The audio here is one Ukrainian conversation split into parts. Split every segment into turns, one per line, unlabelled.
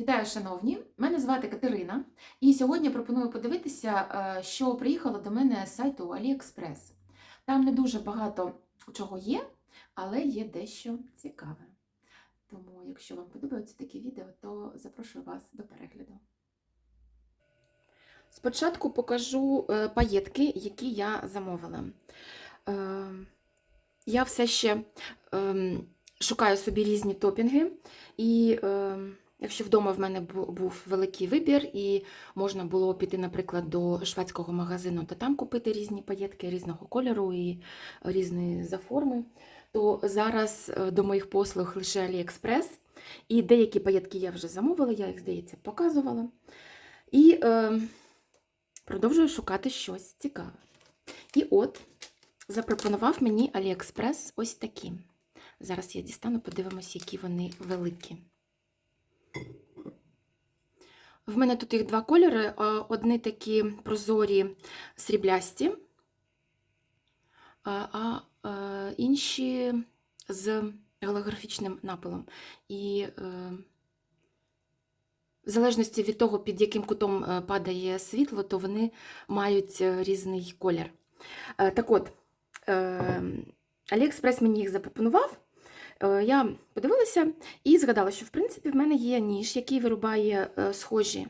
Вітаю, шановні! Мене звати Катерина, і сьогодні пропоную подивитися, е, що приїхало до мене з сайту AliExpress. Там не дуже багато чого є, але є дещо цікаве. Тому, якщо вам подобаються такі відео, то запрошую вас до перегляду. Спочатку покажу е, паєтки, які я замовила. Е, Я все ще ем, шукаю собі різні топінги, і ем, Якщо вдома в мене був великий вибір, і можна було піти, наприклад, до шведського магазину та там купити різні паєтки різного кольору і різної за форми, то зараз е, до моїх послуг лише AliExpress. І деякі паєтки я вже замовила, я їх, здається, показувала. І е, продовжую шукати щось цікаве. І от запропонував мені AliExpress ось такі. Зараз я дістану, подивимось, які вони великі. В мене тут їх два кольори. Одні такі прозорі сріблясті, а інші з голографічним напилом. І е, в залежності від того, під яким кутом е, падає світло, то вони мають е, різний колір. Так от, Аліекспрес мені їх запропонував. Е, Я подивилася і згадала, що в принципі в мене є ніж, який вирубає е, схожі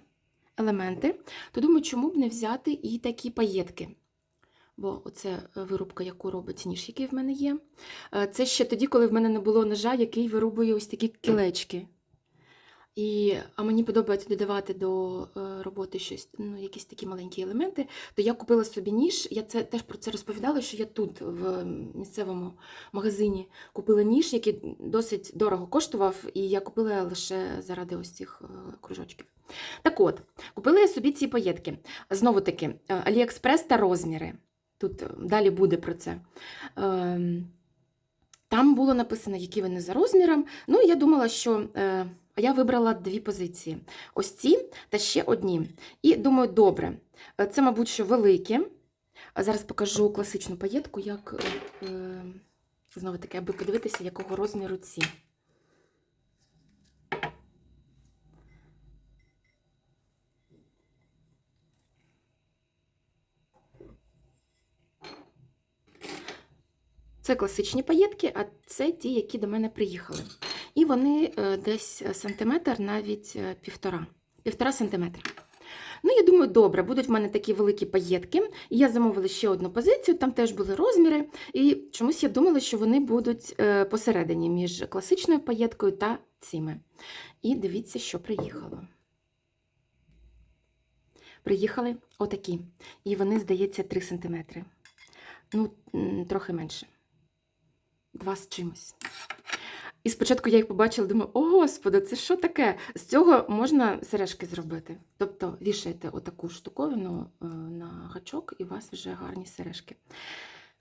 елементи, то думаю, чому б не взяти і такі паєтки. Бо оце е, вирубка, яку робить ніж, який в мене є. Це ще тоді, коли в мене не було ножа, який вирубує ось такі кілечки. І, а мені подобається додавати до е, роботи щось, ну, якісь такі маленькі елементи, то я купила собі ніж. Я це теж про це розповідала, що я тут, в місцевому магазині, купила ніж, який досить дорого коштував, і я купила лише заради ось цих е, кружочків. Так от, купила я собі ці паєтки. Знову таки, Аліекспрес та розміри. Тут е, далі буде про це. Ем, Там було написано, які вони за розміром. Ну, я думала, що е, я вибрала дві позиції: ось ці та ще одні. І думаю, добре, е, це, мабуть, що великі. Зараз покажу класичну паєтку, як е, е, знову таки, аби подивитися, якого розміру ці. Це класичні паєтки, а це ті, які до мене приїхали. І вони е, десь сантиметр, навіть е, півтора. Півтора сантиметра. Ну, я думаю, добре, будуть в мене такі великі паєтки. І я замовила ще одну позицію, там теж були розміри. І чомусь я думала, що вони будуть е, посередині між класичною паєткою та цими. І дивіться, що приїхало. Приїхали отакі. І вони, здається, 3 см. Ну, трохи менше. Два з чимось. І спочатку я їх побачила, думаю, о господи, це що таке? З цього можна сережки зробити. Тобто вішаєте отаку штуковину е, на гачок, і у вас вже гарні сережки.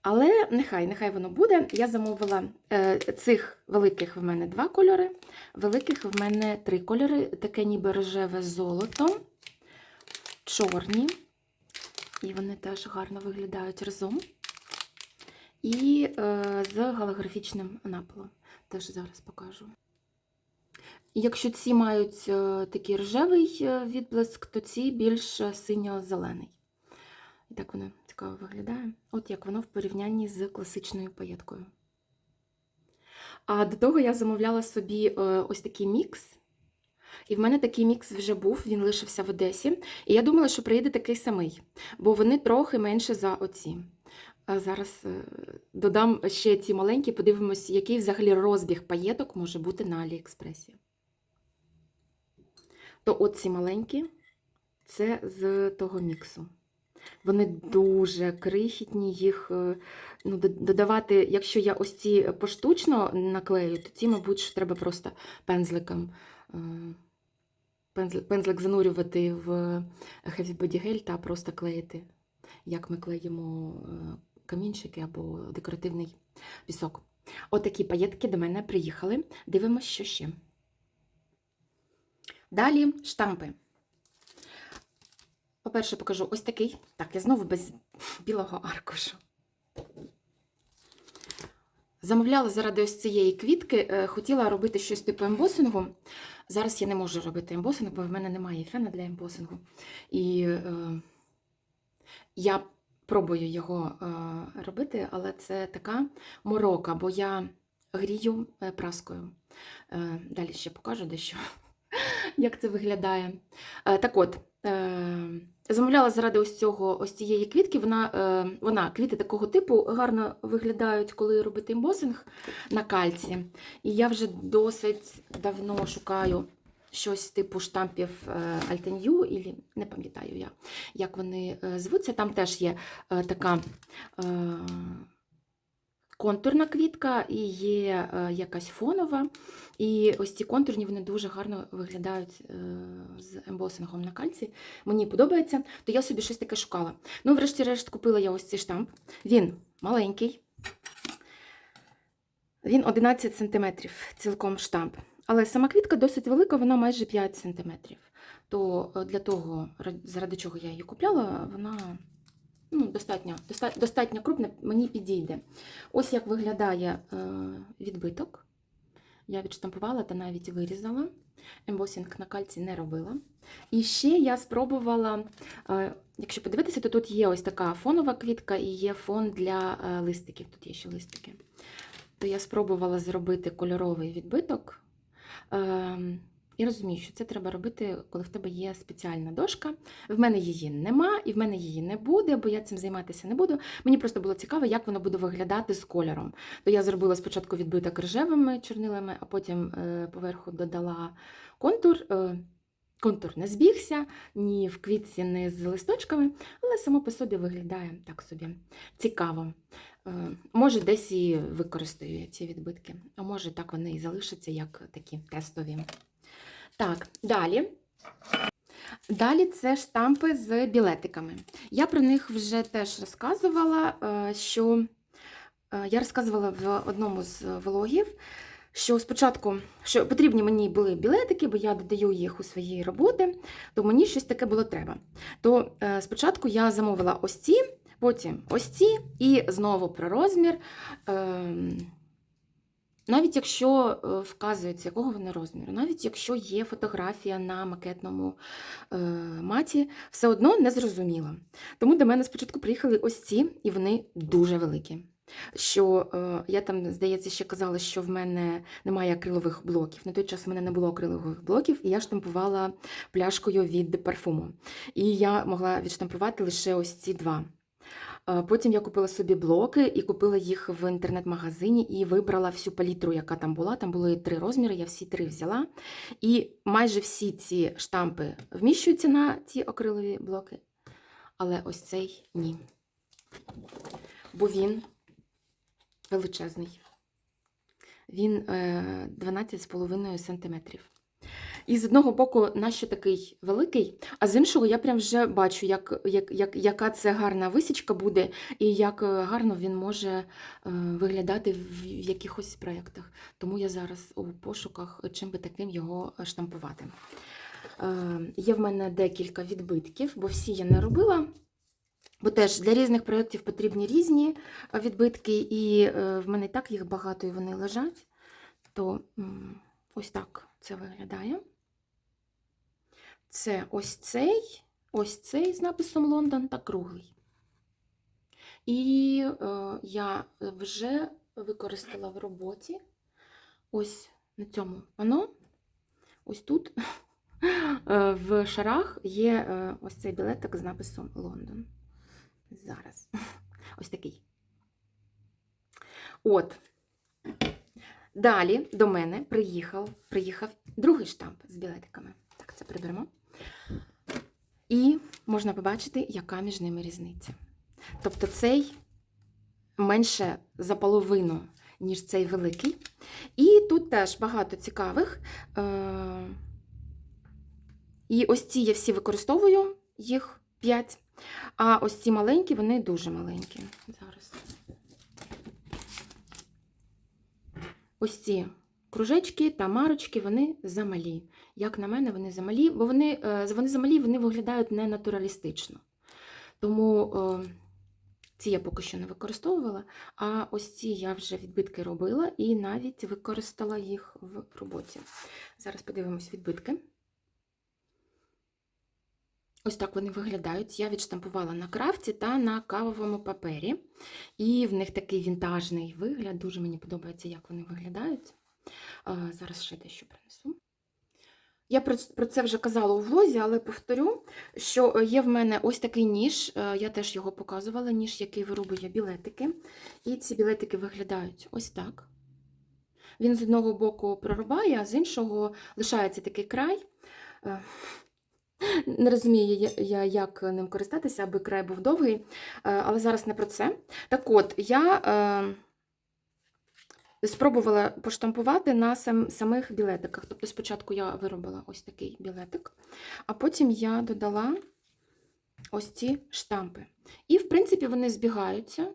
Але нехай, нехай воно буде. Я замовила е, цих великих в мене два кольори, великих в мене три кольори, таке ніби рожеве золото, чорні. І вони теж гарно виглядають разом. І е, з голографічним напилом. Теж зараз покажу. Якщо ці мають е, такий рожевий е, відблиск, то ці більш е, синьо-зелений. І так воно цікаво виглядає. От як воно в порівнянні з класичною паєткою. А до того я замовляла собі ось такий мікс. І в мене такий мікс вже був, він лишився в Одесі. І я думала, що приїде такий самий, бо вони трохи менше за оці. Зараз е, додам ще ці маленькі, подивимось, який взагалі розбіг паєток може бути на Аліекспресі. То от ці маленькі це з того міксу. Вони дуже крихітні, їх е, ну, додавати, якщо я ось ці поштучно наклею, то ці, мабуть, що треба просто пензликом. е, Пензлик занурювати в Heavy Body Gel та просто клеїти, як ми клеїмо камінчики або декоративний пісок. Отакі паєтки до мене приїхали. Дивимося, що ще. Далі штампи. По-перше, покажу ось такий. Так, я знову без білого аркушу. Замовляла заради ось цієї квітки, е, хотіла робити щось типу ембосингу. Зараз я не можу робити ембосинг, бо в мене немає фена для ембосингу. І е, я пробую його е, робити, але це така морока, бо я грію е, праскою. Е, далі ще покажу дещо, як це виглядає. Так от, замовляла заради ось цього, ось цієї квітки. Вона, вона квіти такого типу гарно виглядають, коли робити ембосинг на кальці. І я вже досить давно шукаю щось типу штампів Альтеню, і не пам'ятаю я, як вони е, звуться. Там теж є е, така е, контурна квітка і є якась фонова. І ось ці контурні вони дуже гарно виглядають з ембосингом на кальці. Мені подобається, то я собі щось таке шукала. Ну, врешті-решт, купила я ось цей штамп. Він маленький. Він 11 см цілком штамп. Але сама квітка досить велика, вона майже 5 см. То е, для того, заради чого я її купляла, вона ну, достатньо, доста- достатньо крупна, мені підійде. Ось як виглядає е, відбиток. Я відштампувала та навіть вирізала. Ембосінг на кальці не робила. І ще я спробувала, е, якщо подивитися, то тут є ось така фонова квітка і є фон для листиків. Тут є ще листики. То я спробувала зробити кольоровий відбиток. Ем, І розумію, що це треба робити, коли в тебе є спеціальна дошка. В мене її нема, і в мене її не буде, бо я цим займатися не буду. Мені просто було цікаво, як воно буде виглядати з кольором. То я зробила спочатку відбиток рожевими чорнилами, а потім е, поверху додала контур. Е, Контур не збігся ні в квітці, ні з листочками, але само по собі виглядає так собі цікаво. Е, Може, десь і використаю ці відбитки, а може так вони і залишаться як такі тестові. Так, далі. Далі це штампи з білетиками. Я про них вже теж розказувала, е, що е, я розказувала в одному з влогів, що спочатку що потрібні мені були білетики, бо я додаю їх у свої роботи, то мені щось таке було треба. То спочатку я замовила ось ці, потім ось ці, і знову про розмір. Е, навіть якщо е, вказується, якого вони розміру, навіть якщо є фотографія на макетному е, маті, все одно не зрозуміла. Тому до мене спочатку приїхали ось ці, і вони дуже великі. Що е, я там, здається, ще казала, що в мене немає акрилових блоків. На той час в мене не було акрилових блоків, і я штампувала пляшкою від парфуму. І я могла відштампувати лише ось ці два. Е, Потім я купила собі блоки і купила їх в інтернет-магазині і вибрала всю палітру, яка там була. Там були три розміри, я всі три взяла. І майже всі ці штампи вміщуються на ці акрилові блоки. Але ось цей ні. Бо він величезний. Він е, 12,5 см. І з одного боку, нащо такий великий, а з іншого я прям вже бачу, як, як, як, яка це гарна висічка буде, і як е, гарно він може е, виглядати в якихось проєктах. Тому я зараз у пошуках, чим би таким його штампувати. Е, Є в мене декілька відбитків, бо всі я не робила. Бо теж для різних проєктів потрібні різні відбитки, і в мене і так їх багато і вони лежать. То ось так це виглядає. Це ось цей, ось цей з написом Лондон та круглий. І е, я вже використала в роботі ось на цьому пано, ось тут е, в шарах є е, ось цей білетик з написом Лондон. Зараз. Ось такий. От. Далі до мене приїхав, приїхав другий штамп з білетиками. Так, це приберемо. І можна побачити, яка між ними різниця. Тобто цей менше за половину, ніж цей великий. І тут теж багато цікавих. Е, І ось ці я всі використовую, їх 5. А ось ці маленькі, вони дуже маленькі. Зараз. Ось ці кружечки та марочки, вони замалі. Як на мене, вони замалі, бо вони, е, вони замалі, вони виглядають не натуралістично. Тому е, Ці я поки що не використовувала, а ось ці я вже відбитки робила і навіть використала їх в роботі. Зараз подивимось відбитки. Ось так вони виглядають. Я відштампувала на крафті та на кавовому папері. І в них такий вінтажний вигляд. Дуже мені подобається, як вони виглядають. Зараз ще дещо принесу. Я про це вже казала у влозі, але повторю, що є в мене ось такий ніж, е, я теж його показувала, ніж, який вирубує білетики. І ці білетики виглядають ось так. Він з одного боку прорубає, а з іншого лишається такий край. Е, Не розумію я- як ним користатися, аби край був довгий, е, але зараз не про це. Так от, я е, спробувала поштампувати на сам, самих білетиках. Тобто спочатку я виробила ось такий білетик, а потім я додала ось ці штампи. І, в принципі, вони збігаються.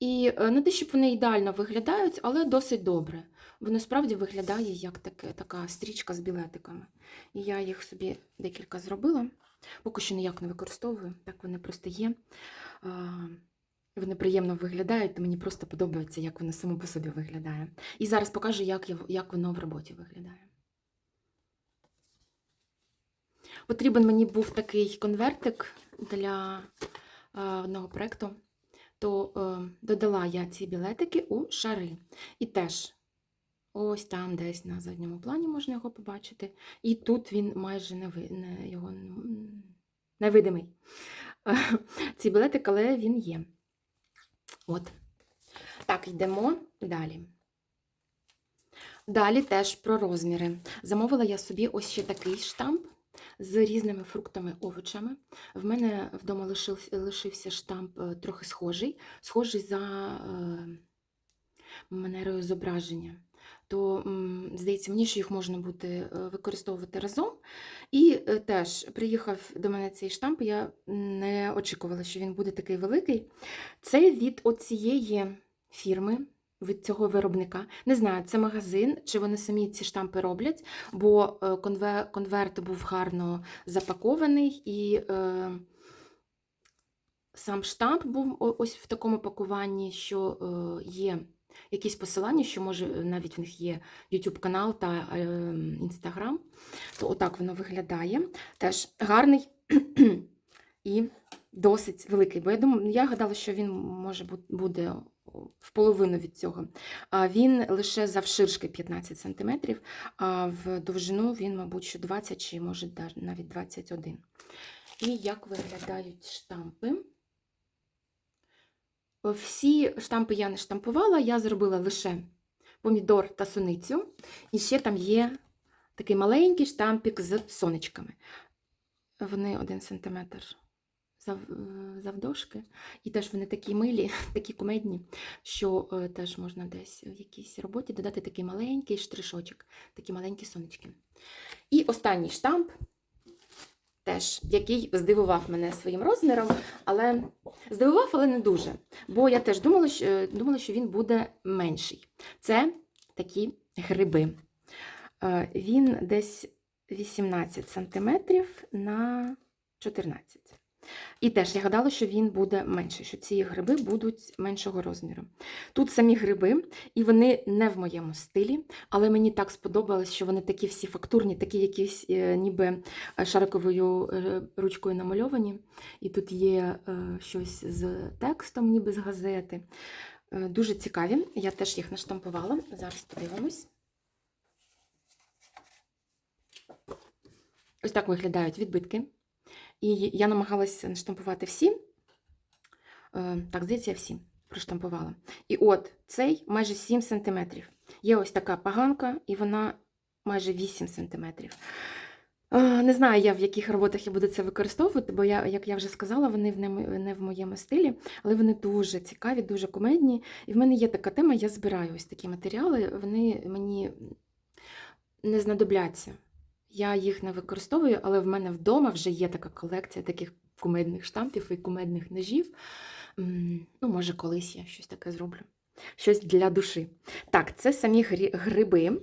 І е, не те, щоб вони ідеально виглядають, але досить добре. Воно справді виглядає як таке, така стрічка з білетиками. І я їх собі декілька зробила. Поки що ніяк не використовую, так вони просто є. Вони приємно виглядають, то мені просто подобається, як воно само по собі виглядає. І зараз покажу, як, я, як воно в роботі виглядає. Потрібен мені був такий конвертик для е, одного проєкту, то е, додала я ці білетики у шари. І теж ось там десь на задньому плані можна його побачити. І тут він майже не, ви, не його невидимий. Ці білетик, але він є. От. Так, йдемо далі. Далі теж про розміри. Замовила я собі ось ще такий штамп з різними фруктами, овочами. В мене вдома лишив, лишився штамп е, трохи схожий, схожий за е, манерою зображення. То, здається, мені, що їх можна буде е, використовувати разом. І е, теж приїхав до мене цей штамп, я не очікувала, що він буде такий великий. Це від оцієї фірми, від цього виробника. Не знаю, це магазин, чи вони самі ці штампи роблять, бо е, конверт був гарно запакований і. Е, Сам штамп був ось в такому пакуванні, що е, є якісь посилання, що може е, навіть в них є YouTube канал та е, Instagram. То отак воно виглядає. Теж гарний і досить великий. Бо я думаю, я гадала, що він може бу- буде в половину від цього. Він лише завширшки 15 см, а в довжину він, мабуть, що 20 чи може навіть 21. І як виглядають штампи? Всі штампи я не штампувала, я зробила лише помідор та суницю. І ще там є такий маленький штампик з сонечками. Вони 1 см е, завдовжки. І теж вони такі милі, такі кумедні, що е, теж можна десь в якійсь роботі додати такий маленький штришочок, такі маленькі сонечки. І останній штамп, теж, який здивував мене своїм розміром, але здивував, але не дуже. Бо я теж думала, що, е, думала, що він буде менший. Це такі гриби. Е, Він десь 18 см на 14 І теж я гадала, що він буде менший, що ці гриби будуть меншого розміру. Тут самі гриби, і вони не в моєму стилі, але мені так сподобалось, що вони такі всі фактурні, такі якісь е, ніби е, шариковою е, ручкою намальовані. І тут є щось з текстом, ніби з газети. Дуже цікаві. Я теж їх наштампувала. Зараз подивимось. Ось так виглядають відбитки. І я намагалася наштампувати всі. Е, Так, здається, я всі проштампувала. І от цей майже 7 см. Є ось така поганка, і вона майже 8 см. Е, Не знаю я, в яких роботах я буду це використовувати, бо я, як я вже сказала, вони не в моєму стилі, але вони дуже цікаві, дуже кумедні. І в мене є така тема, я збираю ось такі матеріали, вони мені не знадобляться. Я їх не використовую, але в мене вдома вже є така колекція таких кумедних штампів і кумедних ножів. Ну, може, колись я щось таке зроблю. Щось для душі. Так, це самі гриби.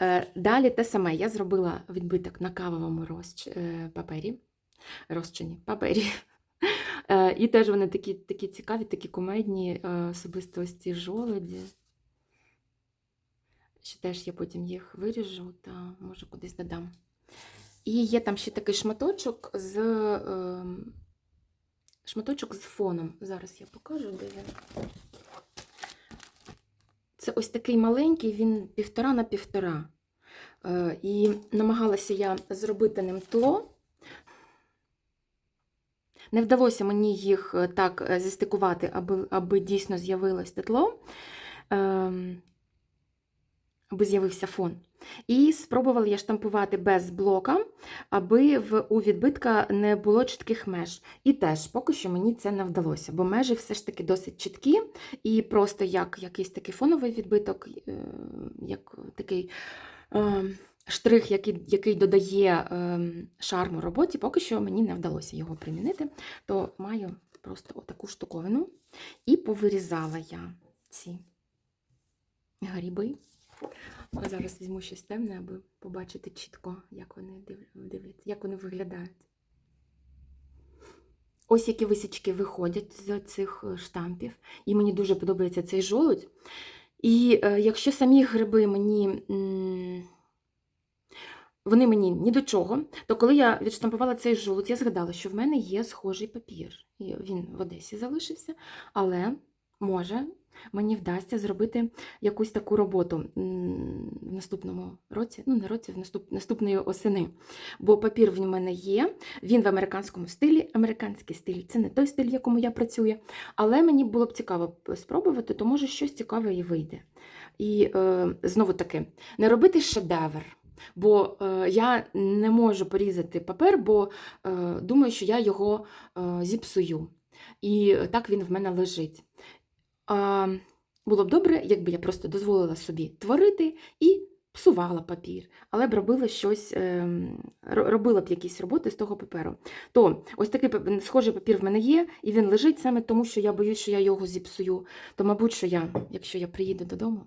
Е, Далі те саме я зробила відбиток на кавовому розч... е, папері. Розчині папері. Е, І теж вони такі, такі цікаві, такі комедні, особисто ось ці жолоді. Ще теж я потім їх виріжу та може кудись додам. І є там ще такий шматочок з е, шматочок з фоном. Зараз я покажу, де він. Це ось такий маленький, він півтора на півтора. Е, І намагалася я зробити ним тло. Не вдалося мені їх е, так е, зістикувати, аби, аби дійсно з'явилось те тло, ем, аби з'явився фон. І спробувала я штампувати без блока, аби в, у відбитка не було чітких меж. І теж поки що мені це не вдалося, бо межі все ж таки досить чіткі, і просто як якийсь такий фоновий відбиток, е, як такий е, штрих, який, який додає е, шарму роботі, поки що мені не вдалося його примінити, то маю просто отаку штуковину. І повирізала я ці гриби. А Зараз візьму щось темне, аби побачити чітко, як вони див- дивляться, як вони виглядають. Ось які висічки виходять з цих е, штампів. І мені дуже подобається цей жолудь. І е, якщо самі гриби мені. м, Вони мені ні до чого, то коли я відштампувала цей жолудь, я згадала, що в мене є схожий папір. Він в Одесі залишився, але може мені вдасться зробити якусь таку роботу в наступному році, ну не році, в наступ, наступної осени. Бо папір в мене є, він в американському стилі. Американський стиль це не той стиль, в якому я працюю. Але мені було б цікаво спробувати, то може щось цікаве і вийде. І е, знову таки, не робити шедевр. Бо е, я не можу порізати папер, бо е, думаю, що я його е, зіпсую. І так він в мене лежить. Було б добре, якби я просто дозволила собі творити і псувала папір, але б робила щось, ем, робила б якісь роботи з того паперу. То ось такий схожий папір в мене є, і він лежить саме тому, що я боюсь, що я його зіпсую. То, мабуть, що я, якщо я приїду додому,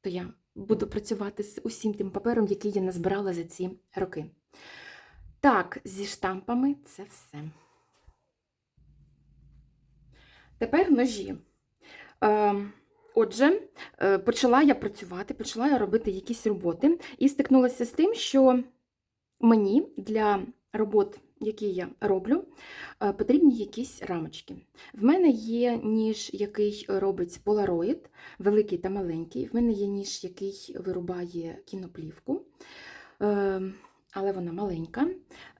то я буду працювати з усім тим папером, який я назбирала за ці роки. Так, зі штампами це все. Тепер ножі. Е, Отже, е, почала я працювати, почала я робити якісь роботи і стикнулася з тим, що мені для робот, які я роблю, е, потрібні якісь рамочки. В мене є ніж, який робить полароїд, великий та маленький. В мене є ніж, який вирубає кіноплівку, е, але вона маленька.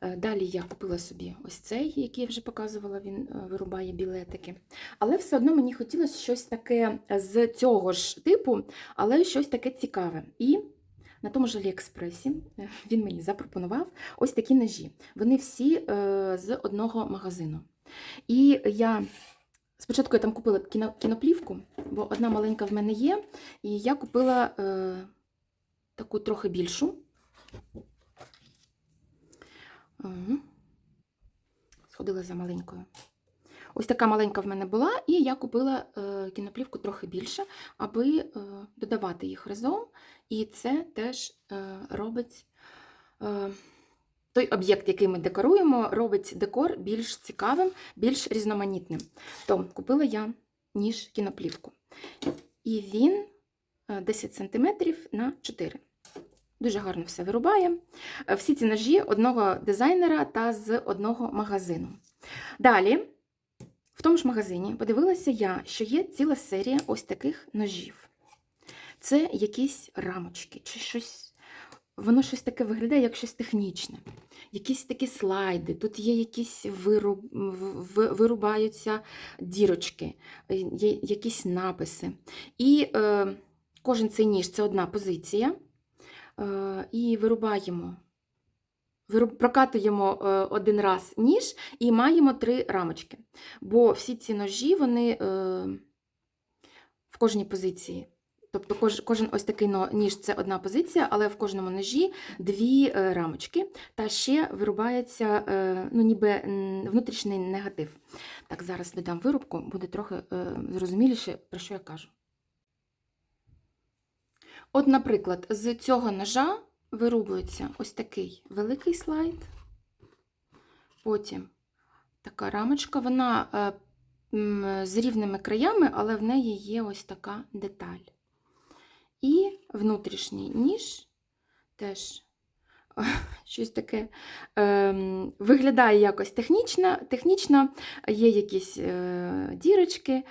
Е, Далі я купила собі ось цей, який я вже показувала, він е, вирубає білетики. Але все одно мені хотілося щось таке з цього ж типу, але щось таке цікаве. І на тому ж Аліекспресі е, він мені запропонував ось такі ножі. Вони всі е, з одного магазину. І я спочатку я там купила кіно, кіноплівку, бо одна маленька в мене є, і я купила е, таку трохи більшу. Мгм. Сходила за маленькою. Ось така маленька в мене була, і я купила е, кіноплівку трохи більше, аби е, додавати їх разом. І це теж е, робить е, той об'єкт, який ми декоруємо, робить декор більш цікавим, більш різноманітним. То купила я ніж кіноплівку. І він е, 10 см на 4 Дуже гарно все вирубає. Е, Всі ці ножі одного дизайнера та з одного магазину. Далі, в тому ж магазині, подивилася я, що є ціла серія ось таких ножів. Це якісь рамочки, чи щось. Воно щось таке виглядає, як щось технічне. Якісь такі слайди, тут є якісь вируб... вирубаються дірочки, е, є якісь написи. І е, кожен цей ніж це одна позиція. Е, і вирубаємо. Прокатуємо е, один раз ніж і маємо три рамочки. Бо всі ці ножі, вони е, в кожній позиції. Тобто кож, кожен ось такий ніж це одна позиція, але в кожному ножі дві рамочки. Та ще вирубається ну, ніби внутрішній негатив. Так, зараз додам вирубку, буде трохи зрозуміліше, про що я кажу. От, наприклад, з цього ножа вирубується ось такий великий слайд, потім така рамочка. Вона е, з рівними краями, але в неї є ось така деталь. І внутрішній ніж теж щось таке ем, виглядає якось технічно, технічно є якісь е, дірочки,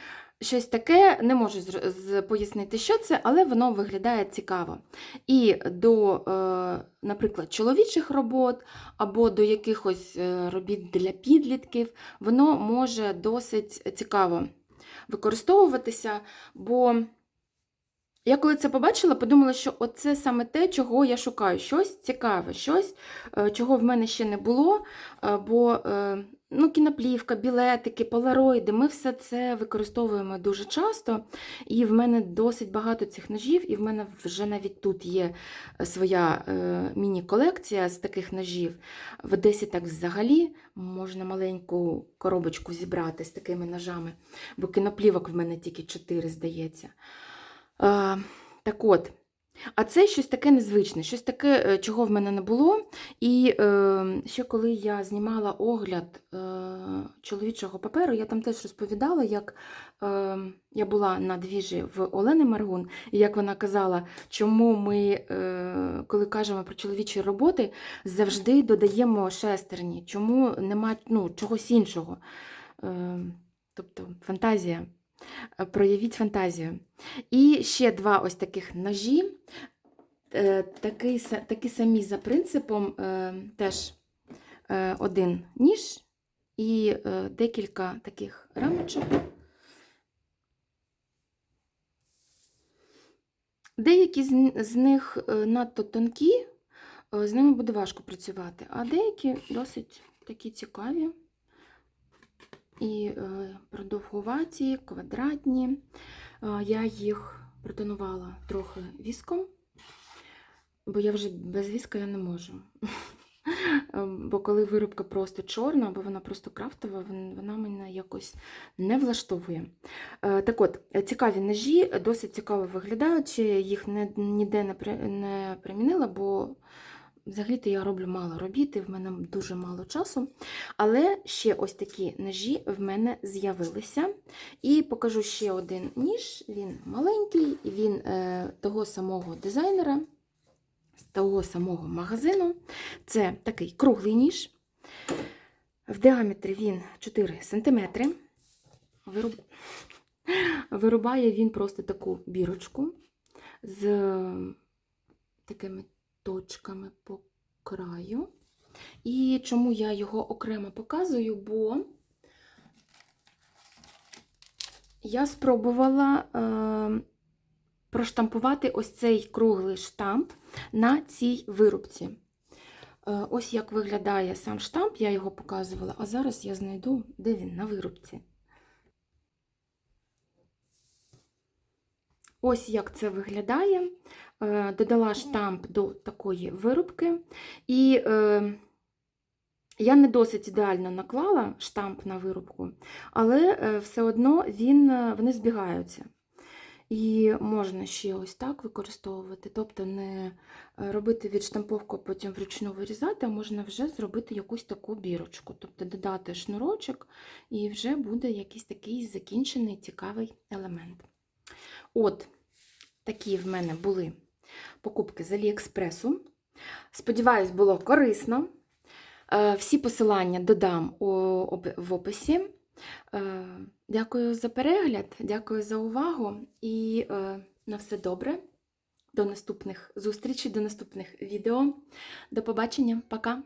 щось таке, не можу пояснити, що це, але воно виглядає цікаво. І до, е, наприклад, чоловічих робот або до якихось е, робіт для підлітків, воно може досить цікаво використовуватися, бо я коли це побачила, подумала, що оце саме те, чого я шукаю. Щось цікаве, щось, е, чого в мене ще не було. Бо ну, кіноплівка, білетики, полароїди, ми все це використовуємо дуже часто. І в мене досить багато цих ножів, і в мене вже навіть тут є е, своя е, міні-колекція з таких ножів. В Одесі так взагалі можна маленьку коробочку зібрати з такими ножами, бо кіноплівок в мене тільки 4, здається. Е, так от, а це щось таке незвичне, щось таке, е, чого в мене не було. І е, ще коли я знімала огляд е, чоловічого паперу, я там теж розповідала, як е, я була на двіжі в Олени Маргун, і як вона казала, чому ми, е, коли кажемо про чоловічі роботи, завжди додаємо шестерні, чому немає ну, чогось іншого. Е, тобто фантазія. Е, Проявіть фантазію. І ще два ось таких ножі, е, са- такі самі за принципом, е, теж один ніж і декілька таких рамочок. Деякі з, них надто тонкі, з ними буде важко працювати, а деякі досить такі цікаві і е, продовгуваті, квадратні. Е, Я їх протонувала трохи віском, бо я вже без віска я не можу. Е, Бо коли виробка просто чорна, або вона просто крафтова, вона мене якось не влаштовує. Так от, цікаві ножі, досить цікаво виглядають, їх ніде не примінила, бо взагалі-то я роблю мало робіт, в мене дуже мало часу. Але ще ось такі ножі в мене з'явилися. І покажу ще один ніж. Він маленький, він е, того самого дизайнера, з того самого магазину. Це такий круглий ніж. В діаметрі він 4 см. Вируб... Вирубає він просто таку бірочку з такими точками по краю. І чому я його окремо показую? Бо я спробувала е, проштампувати ось цей круглий штамп на цій вирубці. Е, ось як виглядає сам штамп, я його показувала, а зараз я знайду, де він на вирубці. Ось як це виглядає. Е, Додала штамп до такої вирубки. І е, я не досить ідеально наклала штамп на вирубку, але е, все одно він, вони збігаються. І можна ще ось так використовувати, тобто не робити відштамповку, потім вручну вирізати, а можна вже зробити якусь таку бірочку, тобто додати шнурочок, і вже буде якийсь такий закінчений цікавий елемент. От, такі в мене були покупки з Аліекспресу. Сподіваюсь, було корисно. Е, Всі посилання додам в описі. Е, Дякую за перегляд, дякую за увагу і е, на все добре. До наступних зустрічей, до наступних відео. До побачення, пока!